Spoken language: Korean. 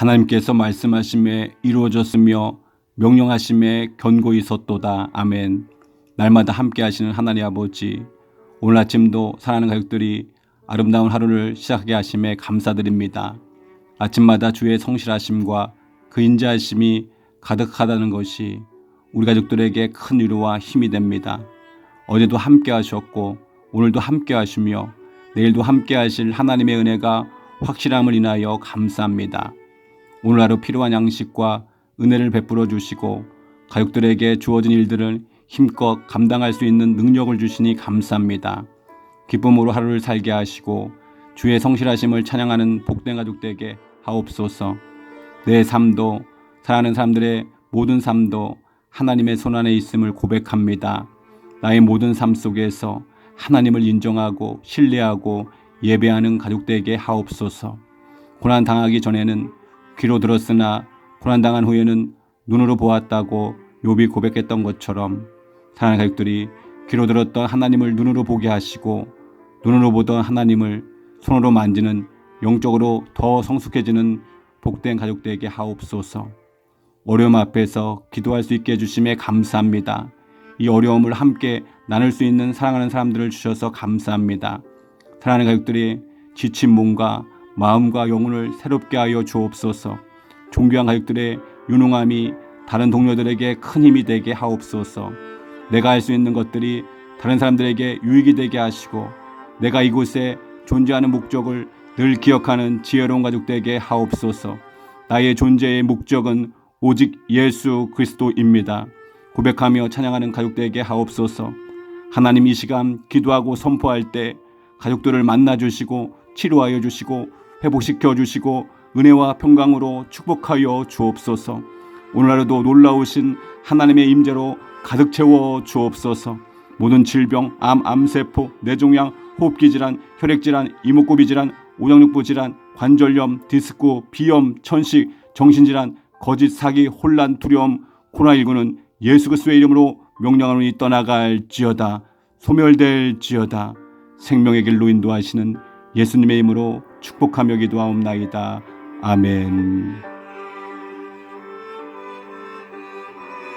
하나님께서 말씀하심에 이루어졌으며 명령하심에 견고히 섰도다. 아멘. 날마다 함께 하시는 하나님 아버지, 오늘 아침도 사랑하는 가족들이 아름다운 하루를 시작하게 하심에 감사드립니다. 아침마다 주의 성실하심과 그 인자하심이 가득하다는 것이 우리 가족들에게 큰 위로와 힘이 됩니다. 어제도 함께 하셨고 오늘도 함께 하시며 내일도 함께 하실 하나님의 은혜가 확실함을 인하여 감사합니다. 오늘 하루 필요한 양식과 은혜를 베풀어 주시고 가족들에게 주어진 일들을 힘껏 감당할 수 있는 능력을 주시니 감사합니다. 기쁨으로 하루를 살게 하시고 주의 성실하심을 찬양하는 복된 가족 되게 하옵소서. 내 삶도 사랑하는 사람들의 모든 삶도 하나님의 손 안에 있음을 고백합니다. 나의 모든 삶 속에서 하나님을 인정하고 신뢰하고 예배하는 가족 되게 하옵소서. 고난 당하기 전에는 귀로 들었으나 고난 당한 후에는 눈으로 보았다고 욥이 고백했던 것처럼 사랑하는 가족들이 귀로 들었던 하나님을 눈으로 보게 하시고 눈으로 보던 하나님을 손으로 만지는 영적으로 더 성숙해지는 복된 가족 되게 하옵소서. 어려움 앞에서 기도할 수 있게 해주심에 감사합니다. 이 어려움을 함께 나눌 수 있는 사랑하는 사람들을 주셔서 감사합니다. 사랑하는 가족들이 지친 몸과 마음과 영혼을 새롭게 하여 주옵소서. 존귀한 가족들의 유능함이 다른 동료들에게 큰 힘이 되게 하옵소서. 내가 할 수 있는 것들이 다른 사람들에게 유익이 되게 하시고 내가 이곳에 존재하는 목적을 늘 기억하는 지혜로운 가족 되게 하옵소서. 나의 존재의 목적은 오직 예수 그리스도입니다. 고백하며 찬양하는 가족 되게 하옵소서. 하나님 이 시간 기도하고 선포할 때 가족들을 만나 주시고 치료하여 주시고 회복시켜 주시고 은혜와 평강으로 축복하여 주옵소서. 오늘 하루도 놀라우신 하나님의 임재로 가득 채워 주옵소서. 모든 질병, 암, 암세포, 뇌종양, 호흡기 질환, 혈액 질환, 이목구비 질환, 오장육부 질환, 관절염, 디스크, 비염, 천식, 정신질환, 거짓 사기, 혼란, 두려움, 코로나19는 예수 그리스도의 이름으로 명령하노니 떠나갈지어다. 소멸될지어다. 생명의 길로 인도하시는 예수님의 이름으로 축복하며 기도하옵나이다. 아멘.